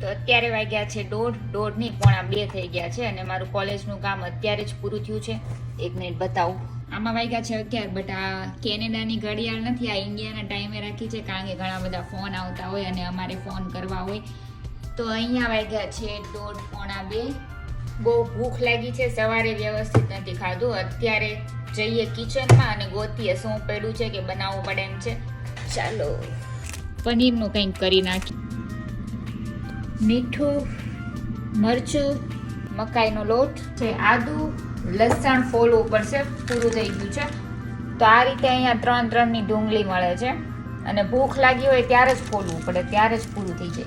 તો અત્યારે વાગ્યા છે દોઢ દોઢ નહીં, પોણા બે થઈ ગયા છે અને મારું કોલેજનું કામ અત્યારે જ પૂરું થયું છે. એક મિનિટ બતાવું. આમાં વાગ્યા છે અગિયાર બટ આ કેનેડાની ઘડિયાળ નથી, આ ઇન્ડિયાના ટાઈમે રાખી છે, કારણ કે ઘણા બધા ફોન આવતા હોય અને અમારે ફોન કરવા હોય. તો અહીંયા વાગ્યા છે દોઢ, પોણા બે. બહુ ભૂખ લાગી છે, સવારે વ્યવસ્થિત નથી ખાધું. અત્યારે જઈએ કિચનમાં અને ગોતીએ શું પડ્યું છે કે બનાવવું પડે એમ છે. ચાલો. પનીરનું કંઈક કરી નાખી મીઠું, મરચું, મકાઈનો લોટ છે, આદુ, લસણ ફોલવું પડશે પૂરું થઈ ગયું છે. તો આ રીતે અહીંયા ત્રણ ત્રણની ડુંગળી મળે છે. અને ભૂખ લાગી હોય ત્યારે જ ફોલવું પડે, ત્યારે જ પૂરું થઈ જાય.